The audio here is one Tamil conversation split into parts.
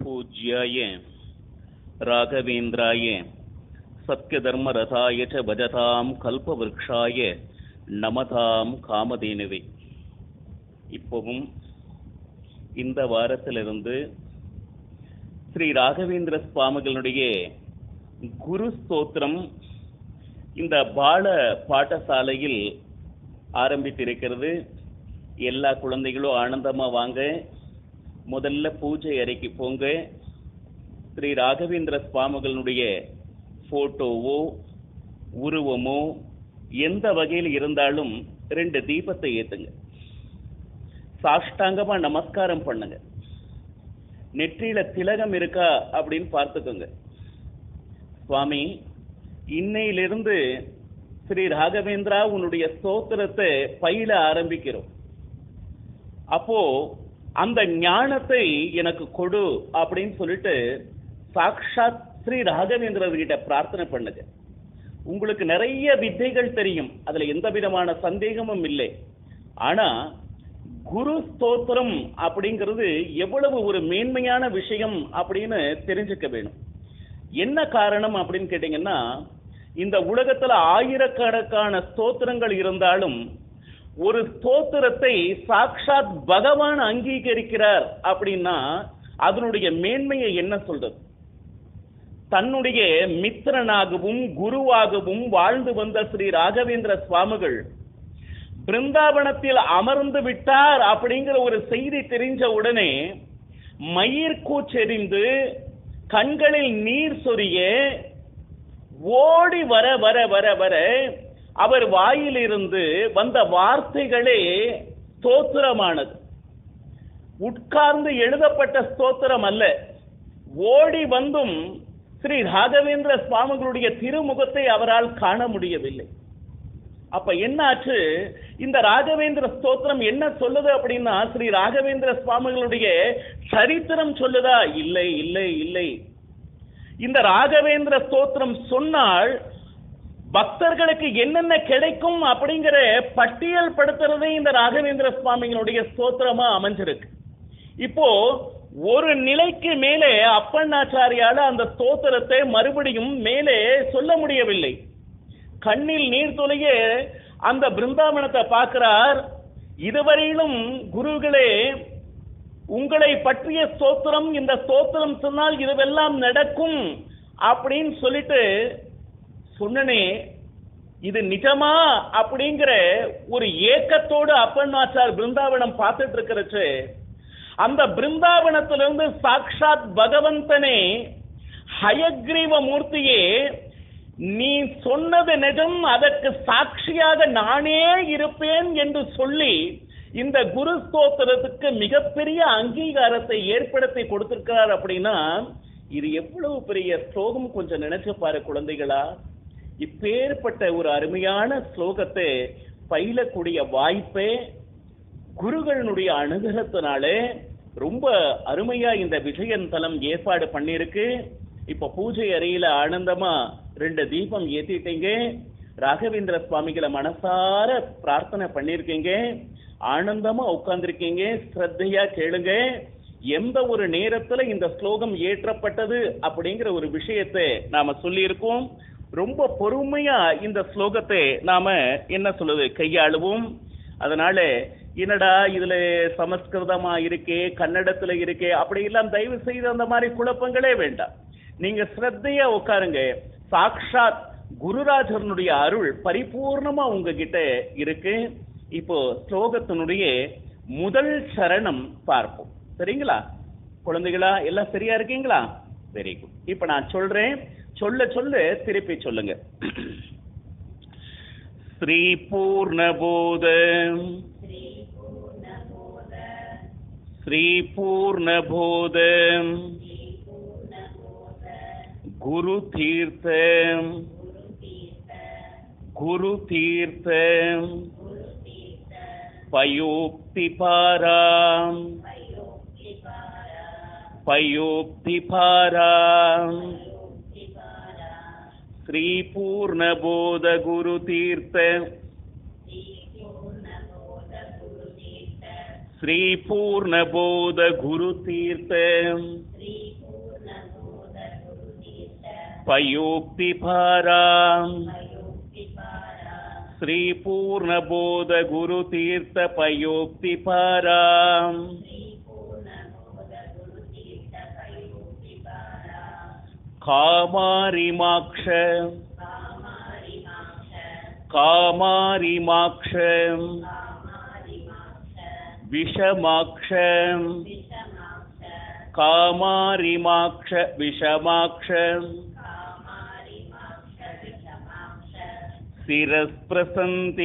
பூஜ்யாய ராகவேந்திராய சத்யதர்மரதாய ச பஜதாம் கல்பவருஷாய நமதாம் காமதேனுவே. இப்போவும் இந்த வாரத்திலிருந்து ஸ்ரீ ராகவேந்திர சுவாமிகளுடைய குரு ஸ்தோத்திரம் இந்த பால பாட்டசாலையில் ஆரம்பித்திருக்கிறது. எல்லா குழந்தைகளும் ஆனந்தமாக வாங்க முதல்ல பூஜை அறைக்கு போங்க. ஸ்ரீ ராகவேந்திர சுவாமிகளுடைய போட்டோவோ உருவமோ எந்த வகையில் இருந்தாலும் ரெண்டு தீபத்தை ஏத்துங்க. சாஷ்டாங்கமா நமஸ்காரம் பண்ணுங்க. நெற்றியில திலகம் இருக்கா அப்படின்னு பார்த்துக்கோங்க. சுவாமி இன்னையிலிருந்து ஸ்ரீ ராகவேந்திரா உன்னுடைய ஸ்தோத்திரத்தை பயில ஆரம்பிக்கிறோம். அப்போ அந்த ஞானத்தை எனக்கு கொடு அப்படின்னு சொல்லிட்டு சாக்ஷாத் ஸ்ரீ ராகவேந்திரர்கிட்ட பிரார்த்தனை பண்ணுது உங்களுக்கு நிறைய வித்தைகள் தெரியும். அதுல எந்த விதமான சந்தேகமும் இல்லை. ஆனா குரு ஸ்தோத்திரம் அப்படிங்கிறது எவ்வளவு ஒரு மேன்மையான விஷயம் அப்படின்னு தெரிஞ்சுக்க வேணும். என்ன காரணம் அப்படின்னு கேட்டீங்கன்னா இந்த உலகத்துல ஆயிரக்கணக்கான ஸ்தோத்திரங்கள் இருந்தாலும் ஒரு தோத்திரத்தை சாக்ஷாத் பகவான் அங்கீகரிக்கிறார் அப்படின்னா அதனுடைய மேன்மையை என்ன சொல்றது? தன்னுடைய மித்திரனாகவும் குருவாகவும் வாழ்ந்து வந்த ஸ்ரீ ராகவேந்திர சுவாமிகள் பிருந்தாவனத்தில் அமர்ந்து விட்டார் அப்படிங்கிற ஒரு செய்தி தெரிஞ்ச உடனே மயிர் கூச்செறிந்து கண்களில் நீர் சொரிய ஓடி வர வர வர வர அவர் வாயிலிருந்து வந்த வார்த்தைகளே ஸ்தோத்திரமானது. உட்கார்ந்து எழுதப்பட்ட ஸ்தோத்திரம் அல்ல. ஓடி வந்தும் ஸ்ரீ ராகவேந்திர சுவாமிகளுடைய திருமுகத்தை அவரால் காண முடியவில்லை. அப்ப என்னாச்சு? இந்த ராகவேந்திர ஸ்தோத்திரம் என்ன சொல்லுது அப்படின்னா ஸ்ரீ ராகவேந்திர சுவாமிகளுடைய சரித்திரம் சொல்லுதா? இல்லை இல்லை இல்லை. இந்த ராகவேந்திர ஸ்தோத்திரம் சொன்னால் பக்தர்களுக்கு என்னென்ன கிடைக்கும் அப்படிங்கிற பட்டியல் படுத்துறதே இந்த ராகவேந்திர சுவாமிகளுடைய ஸ்தோத்திரமா அமைஞ்சிருக்கு. இப்போ ஒரு நிலைக்கு மேலே அப்பண்ணாச்சாரியால அந்த ஸ்தோத்திரத்தை மறுபடியும் மேலே சொல்ல முடியவில்லை. கண்ணில் நீர் துளைய அந்த பிருந்தாவனத்தை பார்க்கிறார் இதுவரையிலும் குருகளே உங்களை பற்றிய ஸ்தோத்திரம் இந்த ஸ்தோத்திரம் சொன்னால் இதுவெல்லாம் நடக்கும் அப்படின்னு சொல்லிட்டு சொன்னனே இது நிஜமா அப்படிங்கிற ஒரு ஏக்கத்தோடு அப்பன்னாச்சார் பிருந்தாவனம் பார்த்துட்டு இருக்கிறச்சு அந்த பிருந்தாவனத்திலிருந்து சாக்ஷாத் பகவந்தனே ஹயக்ரீவ மூர்த்தியே நீ சொன்னது நிஜம் அதற்கு சாட்சியாக நானே இருப்பேன் என்று சொல்லி இந்த குரு ஸ்தோத்திரத்துக்கு மிகப்பெரிய அங்கீகாரத்தை ஏற்படுத்தி கொடுத்திருக்கிறார் அப்படின்னா இது எவ்வளவு பெரிய ஸ்லோகம் கொஞ்சம் நினைச்சு பாரு குழந்தைகளா. இப்பேற்பட்ட ஒரு அருமையான ஸ்லோகத்தை பயிலக்கூடிய வாய்ப்பே குருகளினுடைய அனுகிரகத்தினாலே ரொம்ப அருமையா இந்த விஜயன் தலம் ஏற்பாடு பண்ணிருக்கு இப்ப பூஜை அறையில ஆனந்தமா ரெண்டு தீபம் ஏத்திட்டீங்க. ராகவேந்திர சுவாமிகளை மனசார பிரார்த்தனை பண்ணிருக்கீங்க ஆனந்தமா உட்கார்ந்துருக்கீங்க. ஸ்ரத்தையா கேளுங்க. எந்த ஒரு நேரத்துல இந்த ஸ்லோகம் ஏற்றப்பட்டது அப்படிங்கிற ஒரு விஷயத்தை நாம சொல்லியிருக்கோம். ரொம்ப பொறுமையா இந்த ஸ்லோகத்தை நாம என்ன சொல்லுது? கையாளுவோம். அதனால என்னடா இதுல சமஸ்கிருதமா இருக்கே கன்னடத்துல இருக்கே? அப்படி எல்லாம் தயவு செய்து அந்த மாதிரி குழப்பங்களே வேண்டாம். நீங்க ஸ்ரத்தையா உட்காருங்க. சாக்ஷாத் குருராஜனுடைய அருள் பரிபூர்ணமா உங்ககிட்ட இருக்கு. இப்போ ஸ்லோகத்தினுடைய முதல் சரணம் பார்ப்போம். சரிங்களா? குழந்தைகளா எல்லாம் சரியா இருக்கீங்களா? வெரி குட் இப்ப நான் சொல்றேன். சொல்ல சொல்ல திருப்பி சொல்லுங்க. ஸ்ரீ பூர்ணபோத. ஸ்ரீ பூர்ணபோத. குரு தீர்த்த. குரு தீர்த்த. பயோக்தி பாராம் பயோக்தி பாராம் श्रीपूर्णबोधगुरुतीर्थ। श्रीपूर्णबोधगुरुतीर्थ। पयोक्तिपारा श्रीपूर्णबोधगुरुतीर्थपयोक्तिपारा காமாரிமாக்ஷ. காமாரிமாக்ஷ. விஷமாக்ஷ. காமாரிமாக்ஷ விஷமாக்ஷ. சிரஸ்பிரசந்தீ.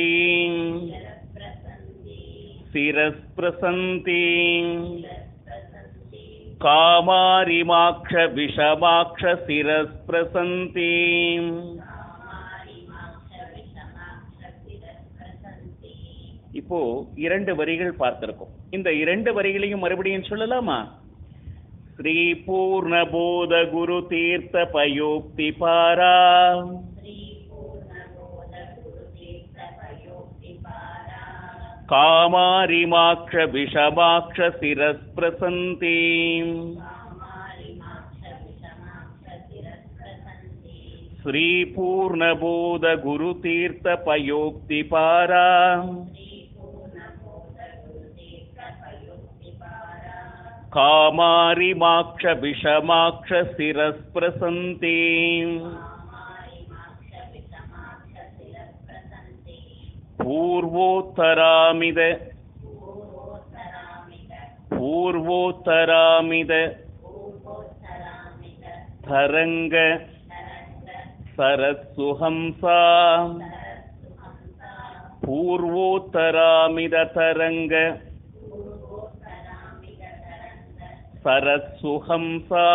சிரஸ்பிரசந்தீ. कामारिमाक्ष विषमाक्ष शिरस्प्रसन्ति शिरस्प्रसन्ति कामारिमाक्ष विषमाक्ष शिरस्प्रसन्ति இப்போ இரண்டு வரிகள் பார்த்திருக்கோம் இந்த இரண்டு வரிகளையும் மறுபடியும் சொல்லலாமா ஸ்ரீ பூர்ணபோத குரு தீர்த்த பயோக்தி பாரா कामारिमाक्षविषमाक्षसिरस्प्रसन्ति श्रीपूर्णबोधगुरुतीर्थपयोक्तिपारा। कामारिमाक्षविषमाक्षसिरस्प्रसन्तीम् பூர்வோத்தராமித. பூர்வோத்தராமித. தரங்க. சரசுஹம்சா பூர்வோத்தராமித தரங்க. சரசுஹம்சா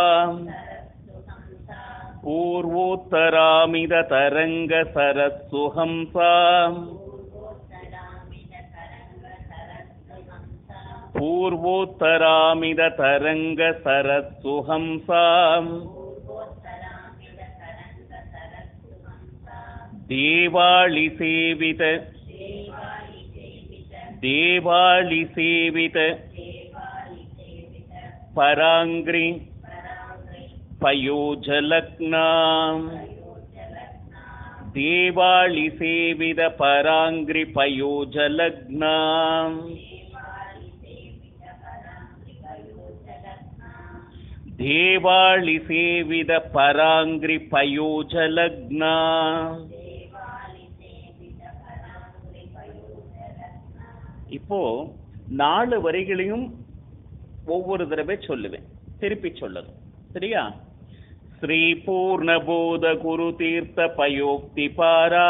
பூர்வோத்தராமித தரங்க சரசுஹம்சா पूर्वोत्तरामिद तरङ्ग सरस्सुहंसा पूर्वोत्तरामिद तरङ्ग सरस्सुहंसा पूर्वोत्तरामिद तरङ्ग सरस्सुहंसा पूर्वोत्तरामिद तरङ्ग सरस्सुहंसा देवालिसेवित देवालिसेवित पराङ्ग्रि पयोजलग्ना देवालिसेविद पराङ्ग्रि पयोजलग्ना देवालिसेविद पराङ्ग्रि पयोजलग्ना இப்போ நாலு வரிகளையும் ஒவ்வொரு தடவை சொல்லுவேன் திருப்பி சொல்லணும் சரியா ஸ்ரீ பூர்ணபோத குரு தீர்த்த பயோக்தி பாரா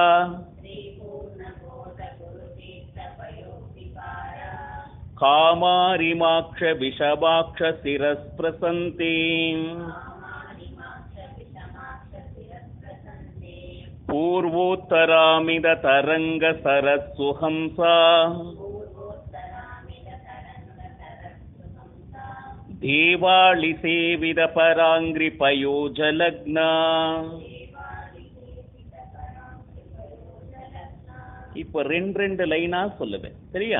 காமாரிமாக்ஷ விஷபாக்ஷ சிரஸ்பிரசந்தி பூர்வோத்தராமித தரங்க சரஸ்சுஹம்சா देवालिसेविद पराङ्ग्रि पयोजलग्ना இப்போ ரெண்டு ரெண்டு லைனா சொல்லுவேன் சரியா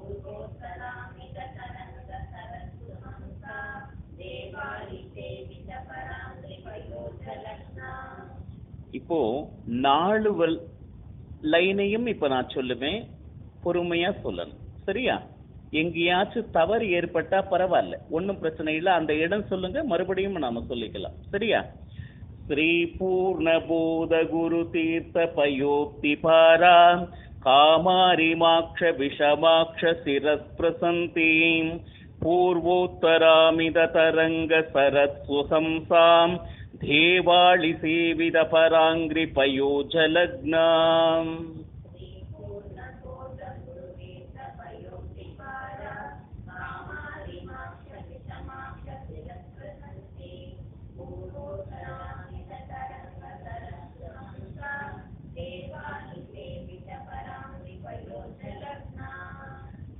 இப்போ நாளுவல் லைனையும் இப்ப நான் சொல்லுவேன். பொறுமையா சொல்லணும். சரியா? எங்கேயாச்சும் தவறு ஏற்பட்டா பரவாயில்ல. ஒன்றும் பிரச்சனை இல்லை. அந்த இடம் சொல்லுங்க. மறுபடியும் நாம சொல்லிக்கலாம். சரியா? ஸ்ரீ பூர்ணபோத குரு தீர்த்த பயோக்தி பாரா. காமாரிமாக்ஷ விஷமாக்ஷ சிரஸ்பிரசந்தி பூர்வோத்தராமித தரங்க சரத் சுஹம்சாம் देवाळिसेविदपराङ्घ्रिपयोजलग्ना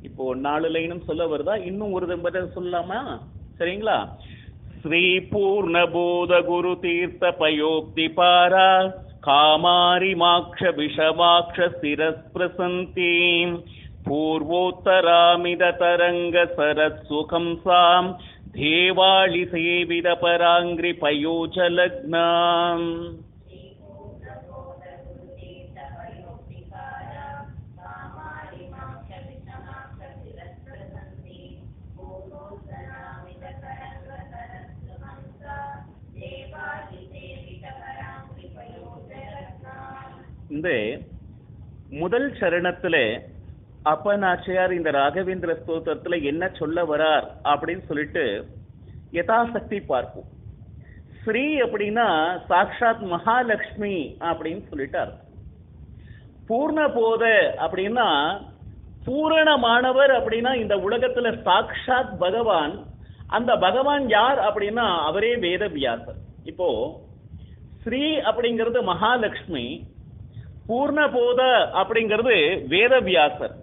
இப்போ நாலு லைனும் சொல்ல வருதா? இன்னும் ஒரு தம்பரை சொல்லாமா? சரிங்களா? श्रीपूर्णबोधगुरुतीर्थपयोक्तिपारा कामारिमाक्षविषमाक्षस्थिरः प्रसन्तीम् पूर्वोत्तरामिदतरङ्गसरत्सुखंसाम् देवालिसेविदपराङ्िपयोज வந்து முதல் சரணத்துல அப்பநாச்சியார் இந்த ராகவேந்திர ஸ்தோத்திரத்துல என்ன சொல்ல வரார் அப்படின்னு சொல்லிட்டு யதாசக்தி பார்ப்போம். ஸ்ரீ அப்படின்னா சாக்ஷாத் மகாலட்சுமி அப்படின்னு சொல்லிட்டார். பூர்ணபோத அப்படின்னா பூரணமானவர் அப்படின்னா இந்த உலகத்துல சாக்ஷாத் பகவான். அந்த பகவான் யார் அப்படின்னா அவரே வேதவியாசர். இப்போ ஸ்ரீ அப்படிங்கிறது மகாலட்சுமி பூர்ணபோத அப்படிங்கிறது வேதவியாசர்.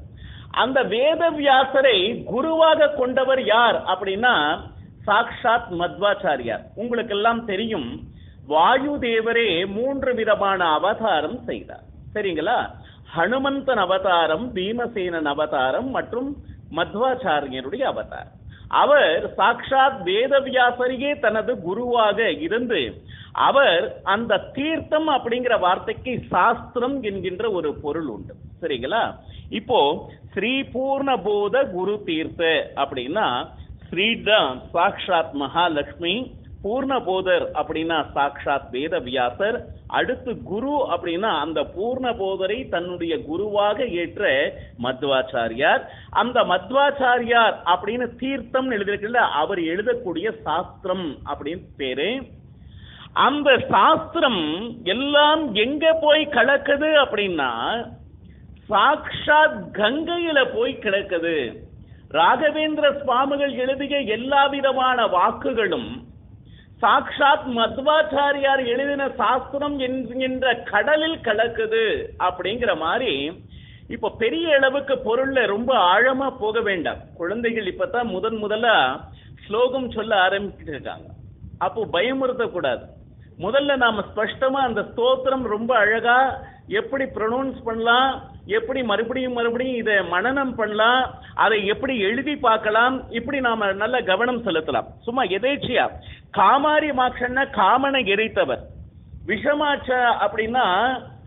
அந்த வேதவியாசரை குருவாக கொண்டவர் யார் அப்படின்னா சாக்ஷாத் மத்வாச்சாரியார். உங்களுக்கு எல்லாம் தெரியும் வாயு தேவரே மூன்று விதமான அவதாரம் செய்தார். சரிங்களா? ஹனுமந்தன் அவதாரம் பீமசேனன் அவதாரம் மற்றும் மத்வாச்சாரியருடைய அவதாரம். அவர் சாக்ஷாத் வேதவியாசரையே தனது குருவாக இருந்து அவர் அந்த தீர்த்தம் அப்படிங்கிற வார்த்தைக்கு சாஸ்திரம் என்கின்ற ஒரு பொருள் உண்டு. சரிங்களா? இப்போ ஸ்ரீ பூர்ணபோத குரு தீர்த்த அப்படின்னா ஸ்ரீதான் சாக்ஷாத் மகாலட்சுமி பூர்ணபோதர் அப்படின்னா சாக்ஷாத் வேதவியாசர் அடுத்து குரு அப்படின்னா அந்த பூர்ணபோதரை தன்னுடைய குருவாக ஏற்ற மத்வாச்சாரியார். அந்த மத்வாச்சாரியார் அப்படின்னு தீர்த்தம் எழுதியிருக்கல அவர் எழுதக்கூடிய சாஸ்திரம் அப்படின்னு பேரு. அந்த சாஸ்திரம் எல்லாம் எங்க போய் கலக்குது அப்படின்னா சாக்ஷாத் கங்கையில போய் கிடக்குது. ராகவேந்திர சுவாமிகள் எழுதிய எல்லா விதமான வாக்குகளும் சாக்ஷாத் மத்வாச்சாரியார் எழுதின சாஸ்திரம் என்கின்ற கடலில் கலக்குது அப்படிங்கிற மாதிரி இப்போ பெரிய அளவுக்கு பொருள்ல ரொம்ப ஆழமா போக வேண்டாம். குழந்தைகள் இப்பதான் முதன் முதல்ல ஸ்லோகம் சொல்ல ஆரம்பிச்சிருக்காங்க அப்போ பயமுறுத்த கூடாது முதல்ல நாம ஸ்பஷ்டமா அந்த ஸ்தோத்திரம் ரொம்ப அழகா எப்படி ப்ரொனவுன்ஸ் பண்ணலாம் எப்படி மறுபடியும் மறுபடியும் இதை மனனம் பண்ணலாம்? அதை எப்படி எழுதி பார்க்கலாம்? இப்படி நாம நல்ல கவனம் செலுத்தலாம். சும்மா எதேச்சியா? காமாரி மாக்ஷன்னா காமனை எரித்தவர். விஷமாச்ச அப்படின்னா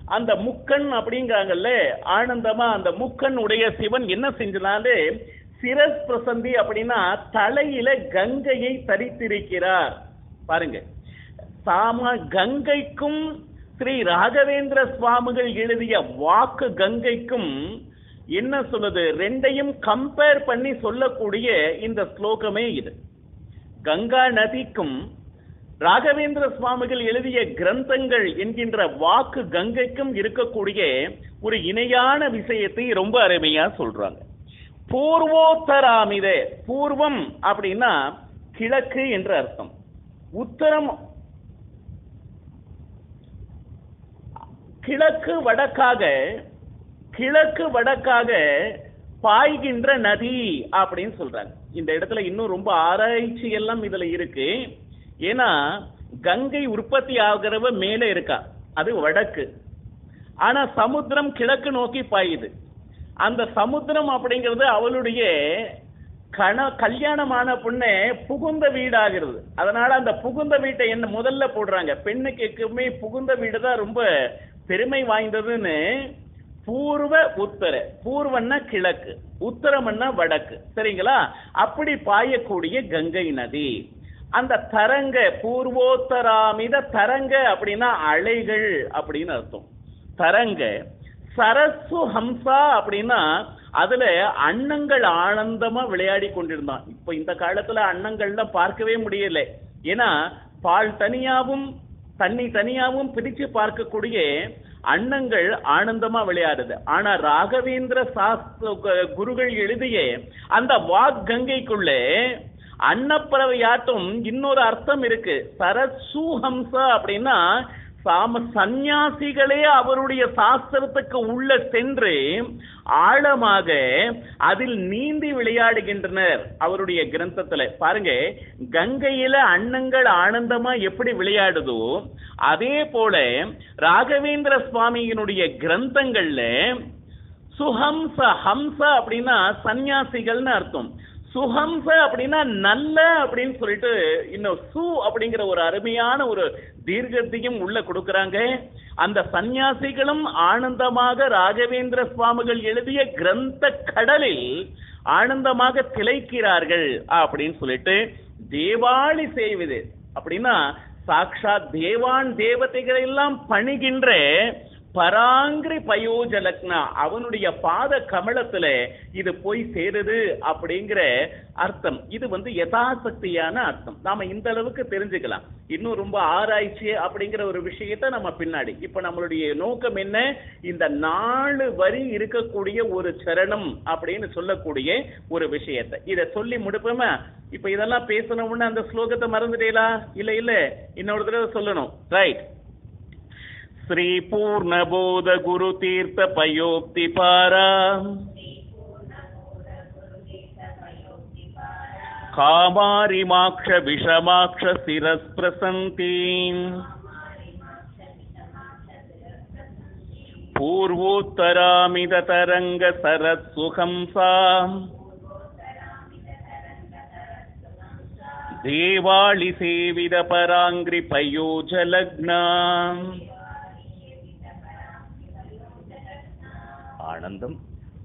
அந்த முக்கன் அப்படிங்கிறாங்கல்ல ஆனந்தமா அந்த முக்கன் உடைய சிவன் என்ன செஞ்சனாலே சிரஸ் பிரசந்தி அப்படின்னா தலையில கங்கையை தரித்திருக்கிறார். பாருங்க. சாம கங்கைக்கும் ஸ்ரீ ராகவேந்திர சுவாமிகள் எழுதிய வாக்கு கங்கைக்கும் என்ன சொல்லுது? ரெண்டையும் கம்பேர் பண்ணி சொல்லக்கூடிய இந்த ஸ்லோகமே இது. கங்கா நதிக்கும் ராகவேந்திர சுவாமிகள் எழுதிய கிரந்தங்கள் என்கின்ற வாக்கு கங்கைக்கும் இருக்கக்கூடிய ஒரு இணையான விஷயத்தை ரொம்ப அருமையா சொல்றாங்க. பூர்வோத்தராமிதே பூர்வம் அப்படின்னா கிழக்கு என்று அர்த்தம். உத்தரம் கிழக்கு வடக்காக கிழக்கு வடக்காக பாய்கின்ற நதி அப்படின்னு சொல்றாங்க. இந்த இடத்துல இன்னும் ரொம்ப ஆராய்ச்சி எல்லாம் இதுல இருக்கு. ஏன்னா கங்கை உற்பத்தி ஆகிறவ மேலே இருக்கா? அது வடக்கு. ஆனா சமுத்திரம் கிழக்கு நோக்கி பாயுது. அந்த சமுத்திரம் அப்படிங்கிறது அவளுடைய கண கல்யாணமான பொண்ணு புகுந்த வீடாகிறது. அதனால அந்த புகுந்த வீட்டை என்ன முதல்ல போடுறாங்க? பெண்ணுக்கு எப்பவுமே புகுந்த வீடு தான் ரொம்ப பெருமை வாய்ந்ததுன்னு பூர்வ உத்தர. பூர்வன்னா கிழக்கு உத்தரம்னா வடக்கு. சரிங்களா? அப்படி பாயக்கூடிய கங்கை நதி. அந்த தரங்க பூர்வோத்தராமித தரங்க அப்படின்னா அலைகள் அப்படின்னு அர்த்தம். தரங்க சரசு ஹம்சா அப்படின்னா அதுல அன்னங்கள் ஆனந்தமா விளையாடி கொண்டிருந்தான். இப்ப இந்த காலத்துல அன்னங்கள்லாம் பார்க்கவே முடியல. ஏன்னா பால் தனியாவும் தண்ணி தனியாகவும் பிரிச்சு பார்க்கக்கூடிய அன்னங்கள் ஆனந்தமா விளையாடுது. ஆனா ராகவேந்திர சாஸ்திர குருகள் எழுதிய அந்த வாக் கங்கைக்குள்ளே அன்னப்பறவையாட்டும் இன்னொரு அர்த்தம் இருக்கு. சரசூஹம்ச அப்படின்னா சாம சந்நியாசிகளே அவருடைய சாஸ்திரத்துக்கு உள்ள சென்று ஆழமாக அதில் நீந்தி விளையாடுகின்றனர் அவருடைய கிரந்தத்துல. பாருங்க கங்கையில அன்னங்கள் ஆனந்தமா எப்படி விளையாடுதோ அதே போல ராகவேந்திர சுவாமியினுடைய கிரந்தங்கள்ல சுஹம்ச ஹம்ச அப்படின்னா சந்நியாசிகள்னு அர்த்தம். சுஹம்ச அப்படின்னா நல்ல அப்படின்னு சொல்லிட்டு இன்னும் சு அப்படிங்கிற ஒரு அருமையான ஒரு தீர்க்கத்தையும் உள்ள கொடுக்கறாங்க. அந்த சந்நியாசிகளும் ஆனந்தமாக ராகவேந்திர சுவாமிகள் எழுதிய கிரந்த கடலில் ஆனந்தமாக திளைக்கிறார்கள் அப்படின்னு சொல்லிட்டு தேவாளி செய்வது. அப்படின்னா சாக்ஷாத் தேவான் தேவதைகளை எல்லாம் பணிகின்ற பராங்கிரி பயோஜலக்னா அவனுடைய பாத கமலத்துல இது போய் சேருது அப்படிங்கிற அர்த்தம். இது வந்து யதாசக்தியான அர்த்தம். நாம இந்த அளவுக்கு தெரிஞ்சுக்கலாம். இன்னும் ரொம்ப ஆராய்ச்சி அப்படிங்கிற ஒரு விஷயத்தை நம்ம பின்னாடி. இப்ப நம்மளுடைய நோக்கம் என்ன? இந்த நாலு வரி இருக்கக்கூடிய ஒரு சரணம் அப்படின்னு சொல்லக்கூடிய ஒரு விஷயத்தை. இதை சொல்லி முடிப்போமா? இப்ப இதெல்லாம் பேசணும்னு அந்த ஸ்லோகத்தை மறந்துட்டீங்களா? இல்ல இல்ல. இன்னொரு தடவை சொல்லணும். ரைட் श्री पूर्णबोध गुरु तीर्थ पयोक्ति पारा कामारिमाक्ष विषमाक्ष शिरस्प्रसन्ती पूर्वोत्तरामिद तरङ्ग सरत्सुखं सा देवाळि सेविद ஆனந்தம்.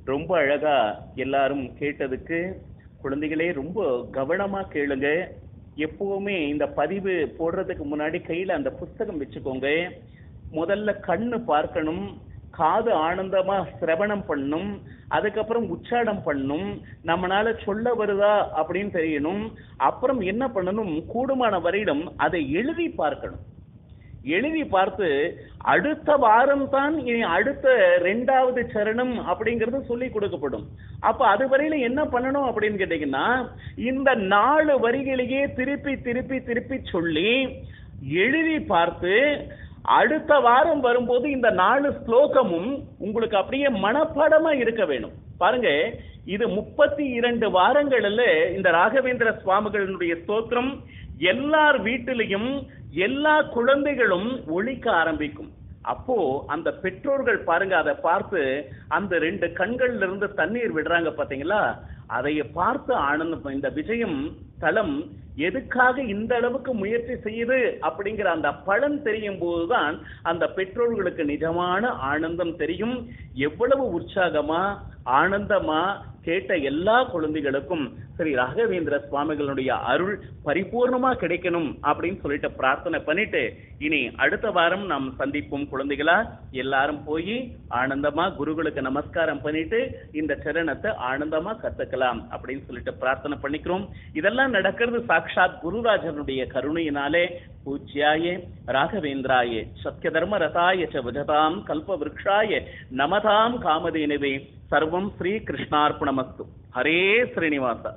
ரொம்ப அழகா எல்லாரும் கேட்டதுக்கு குழந்தைகளே ரொம்ப கவனமா கேளுங்க. எப்பவுமே இந்த பதிவு போடுறதுக்கு முன்னாடி கையில அந்த புஸ்தகம் வச்சுக்கோங்க. முதல்ல கண்ணு பார்க்கணும் காது ஆனந்தமா சிரவணம் பண்ணும் அதுக்கப்புறம் உச்சாடம் பண்ணும் நம்மனால சொல்ல வருதா அப்படின்னு தெரியணும். அப்புறம் என்ன பண்ணணும்? கூடுமான வரையிலும் அதை எழுதி பார்க்கணும். எழுதி பார்த்து அடுத்த வாரம் தான் இனி அடுத்த ரெண்டாவது சரணம் அப்படிங்கிறது சொல்லி கொடுக்கப்படும். அப்ப அது வரையில என்ன பண்ணணும் அப்படின்னு கேட்டீங்கன்னா இந்த நாலு வரிகளையே திருப்பி திருப்பி திருப்பி சொல்லி எழுதி பார்த்து அடுத்த வாரம் வரும்போது இந்த நாலு ஸ்லோகமும் உங்களுக்கு அப்படியே மனப்பாடமா இருக்க வேணும். பாருங்க இது முப்பத்தி இரண்டு வாரங்கள்ல இந்த ராகவேந்திர சுவாமிகளினுடைய ஸ்தோத்திரம் எல்லார் வீட்டிலையும் எல்லா குழந்தைகளும் ஒழிக்க ஆரம்பிக்கும். அப்போ அந்த பெற்றோர்கள் பாருங்க அதை பார்த்து அந்த ரெண்டு கண்கள்ல இருந்து தண்ணீர் விடுறாங்க பாத்தீங்களா? அதைய பார்த்து ஆனந்தம் இந்த விஜயம் தளம் எதுக்காக இந்த அளவுக்கு முயற்சி செய்யுது அப்படிங்கிற அந்த பலன் தெரியும் போதுதான் அந்த பெற்றோர்களுக்கு நிஜமான ஆனந்தம் தெரியும். எவ்வளவு உற்சாகமா ஆனந்தமா கேட்ட எல்லா குழந்தைகளுக்கும் சரி ராகவேந்திர சுவாமிகளுடைய அருள் பரிபூர்ணமா கிடைக்கணும் அப்படின்னு சொல்லிட்டு பிரார்த்தனை பண்ணிட்டு இனி அடுத்த வாரம் நாம் சந்திப்போம் குழந்தைகளா. எல்லாரும் போய் ஆனந்தமா குருகளுக்கு நமஸ்காரம் பண்ணிட்டு இந்த சரணத்தை ஆனந்தமா கத்துக்கலாம் அப்படின்னு சொல்லிட்டு பிரார்த்தனை பண்ணிக்கிறோம். இதெல்லாம் நடக்கிறது சாட்சாத் குருராஜனுடைய கருணையினாலே. பூஜ்யாயே ராகவேந்திராய சத்திய தர்ம ரதாய ச விததாம் கல்ப விரக்ஷாய நமத కామధేనవే. సర్వం శ్రీకృష్ణార్పణమస్తు. హరే శ్రీనివాస.